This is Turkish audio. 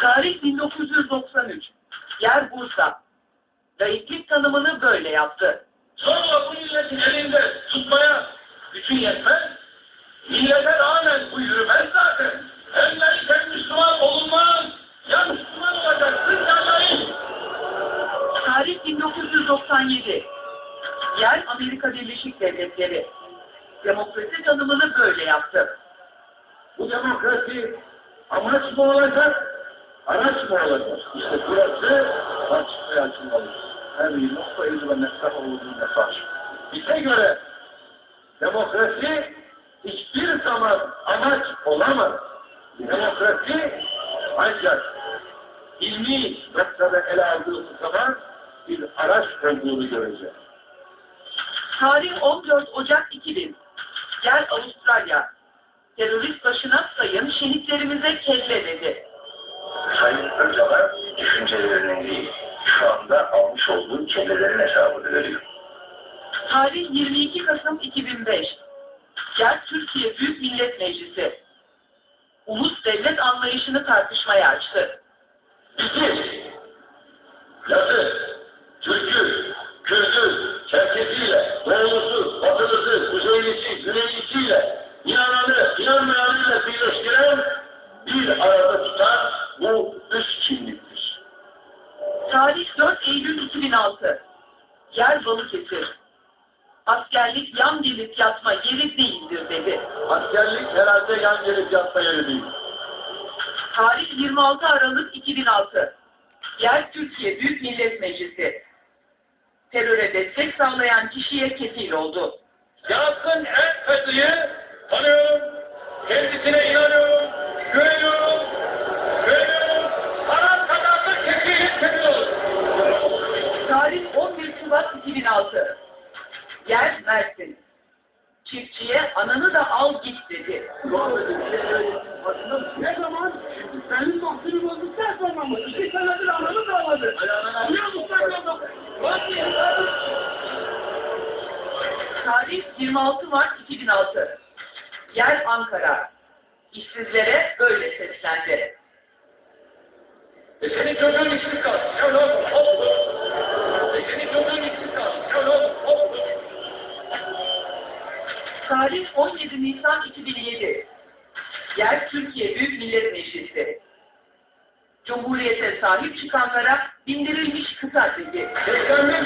Tarih 1993. Yer Bursa. Layıklık tanımını böyle yaptı. Sonra bu milletin elinde tutmaya gücün yetmez. Millete rağmen bu yürümez zaten. Hem sen Müslüman olunmaz. Ya Müslüman olacaksın ya layık. Tarih 1997. Yer Amerika Birleşik Devletleri. Demokrasi tanımını böyle yaptı. Bu demokrasi amaç mı olacak, araç mı olacak? İşte burası tartışmaya açılmalı. Her bir nokta ve mesaj olduğu mesaj. Bize göre demokrasi hiçbir zaman amaç olamaz. Demokrasi ancak ilmi noktada ele aldığımız zaman bir araç olduğunu göreceğiz. Tarih 14 Ocak 2000. Yer Avustralya. Terörist başına sayın şehitlerimize kelle dedi. Sayın Öcalan düşüncelerinin değil, şu anda almış olduğu kellelerin hesabını veriyor. Tarih 22 Kasım 2005. Yer Türkiye Büyük Millet Meclisi. Ulus devlet anlayışını tartışmaya açtı. İki, Lazı, Türk'ü, Kürt'ü, Çerkesiyle, Doğulusu, Batılısı, Kuzeylisi, Güneylisiyle, inananı, inanmayanıyla birleştiren, bir arada tutan bu üst kimliktir. Tarih 4 Eylül 2006. Yer Balıkesir. Askerlik yan gelip yatma yeri değildir dedi. Askerlik herhalde yan gelip yatma yeri değil. Tarih 26 Aralık 2006. Yer Türkiye Büyük Millet Meclisi. Teröre destek sağlayan kişiye kefil oldu. Yasin en tanıyorum, kendisine inanıyorum, güveniyorum, güveniyorum, Arap kadar kesin hissediyorum. Tarih 11 Şubat 2006. Yer Mersin. Çiftçiye ananı da al git dedi. Ne zaman? Senin mahsulü bozduktan sonra mı? İki senedir ananı musun sen onu? Bak ya. Tarih 26 Mart 2006. Yer Ankara. İşsizlere böyle seslendi. E senin çocuğun işsiz kaldı. Ya oldu? Oldu. E senin çocuğun işsiz kaldı. Ya oldu? Oldu. Tarih 17 Nisan 2007. Yer Türkiye Büyük Millet Meclisi. Cumhuriyete sahip çıkanlara bindirilmiş kıta dedi. 81